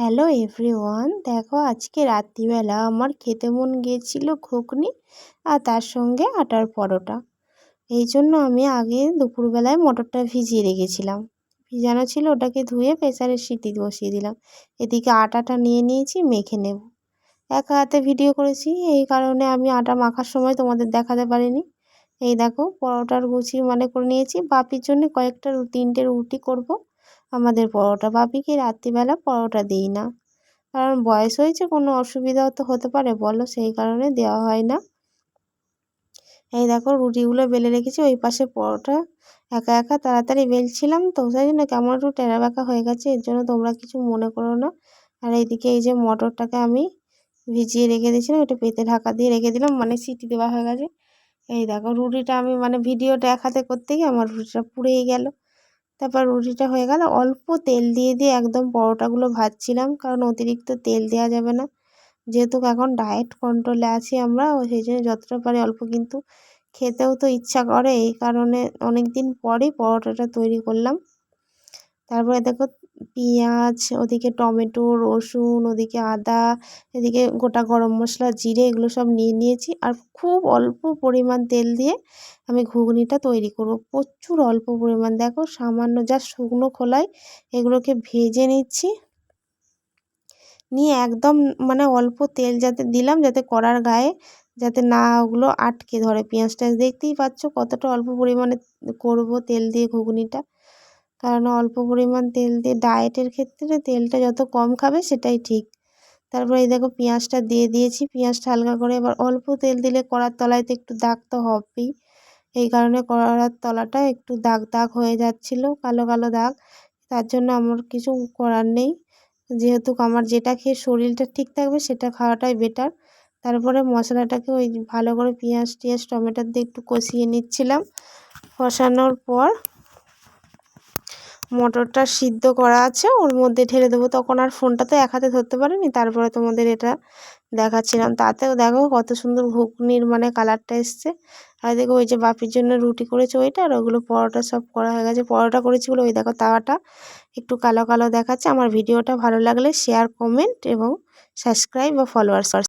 Hello everyone দেখো, আজকে রাত্রিবেলা আমার খেতে মন গিয়েছিল ঘুগনি আর তার সঙ্গে আটার পরোটা। এই জন্য আমি আগে দুপুরবেলায় মটরটা ভিজিয়ে রেখেছিলাম। ভিজানো ছিল, ওটাকে ধুয়ে প্রেসারের সিটি বসিয়ে দিলাম। এদিকে আটাটা নিয়ে নিয়েছি, মেখে নেব। একা হাতে ভিডিও করেছি, এই কারণে আমি আটা মাখার সময় তোমাদের দেখাতে পারিনি। এই দেখো, পরোটার গুছি মানে করে নিয়েছি। বাপির জন্য কয়েকটা তিনটে রুটি করব। আমাদের পরোটা বাপিকে রাত্রিবেলা পরোটা দিই না। কারণ বয়স হয়েছে, কোনো অসুবিধাও তো হতে পারে, বলো? সেই কারণে দেওয়া হয় না। এই দেখো, রুটিগুলো বেলে রেখেছি, ওই পাশে পরোটা একা একা তাড়াতাড়ি বেলছিলাম তো, সেই জন্য কেমন একটু টেরা বাঁকা হয়ে গেছে, এর জন্য তোমরা কিছু মনে করো না। আর এইদিকে এই যে মটরটাকে আমি ভিজিয়ে রেখে দিয়েছিলাম ওটা পেতে ঢাকা দিয়ে রেখে দিলাম মানে সিটি দেওয়া হয়ে গেছে। এই দেখো, রুটিটা আমি মানে ভিডিওটা এক হাতে করতে গিয়ে আমার রুটিটা পুড়েই গেল। তারপর রুটিটা হয়ে গেল। অল্প তেল দিয়ে দিয়ে একদম পরোটাগুলো ভাজছিলাম, কারণ অতিরিক্ত তেল দেওয়া যাবে না। যেহেতু এখন ডায়েট কন্ট্রোলে আছি আমরা সেই জন্য যতটা পারি অল্প, কিন্তু খেতেও তো ইচ্ছা করে। এই কারণে অনেক দিন পরই পরোটাটা তৈরি করলাম। তারপরে দেখো পেঁয়াজ, ওদিকে টমেটো, রসুন, ওদিকে আদা, এদিকে গোটা গরম মশলা, জিরে এগুলো সব নিয়ে নিয়েছি। আর খুব অল্প পরিমাণ তেল দিয়ে আমি ঘুগনিটা তৈরি করব। প্রচুর অল্প পরিমাণ। দেখো সামান্য যা শুকনো খোলায় এগুলোকে ভেজে নিচ্ছি। নিয়ে একদম মানে অল্প তেল যাতে দিলাম, যাতে কড়ার গায়ে যাতে না ওগুলো আটকে ধরে। পেঁয়াজ টেঁয়াজ দেখতেই পাচ্ছ কতটা অল্প পরিমাণে করব তেল দিয়ে ঘুগনিটা। কারণ অল্প পরিমাণ তেল দিয়ে ডায়েটের ক্ষেত্রে তেলটা যত কম খাবে সেটাই ঠিক। তারপরে এই দেখো পেঁয়াজটা দিয়ে দিয়েছি। পেঁয়াজটা হালকা করে এবার অল্প তেল দিলে কড়ার তলায় তো একটু দাগ তো হবেই। এই কারণে কড়ার তলাটা একটু দাগ দাগ হয়ে যাচ্ছিল, কালো কালো দাগ। তার জন্য আমার কিছু করার নেই। যেহেতু আমার যেটা খেয়ে শরীরটা ঠিক থাকবে সেটা খাওয়াটাই বেটার তারপরে মশলাটাকে ওই ভালো করে পেঁয়াজ টিয়াজ টমেটো দিয়ে একটু কষিয়ে নিচ্ছিলাম। কষানোর পর মটরটা সিদ্ধ করা আছে, ওর মধ্যে ঢেলে দেবো। তখন আর ফোনটা তো এক হাতে ধরতে পারিনি, তারপরে তোমাদের এটা দেখাচ্ছিলাম। তাতেও দেখো কত সুন্দর ঘুগনির মানে কালারটা এসছে। আর দেখো ওই যে বাপির জন্য রুটি করেছে ওইটা, আর ওগুলো পরোটা সব করা হয়ে গেছে। পরোটা করেছি বলে ওই দেখো তাওয়াটা একটু কালো কালো দেখাচ্ছে। আমার ভিডিওটা ভালো লাগলে শেয়ার, কমেন্ট এবং সাবস্ক্রাইব বা ফলোয়ার্স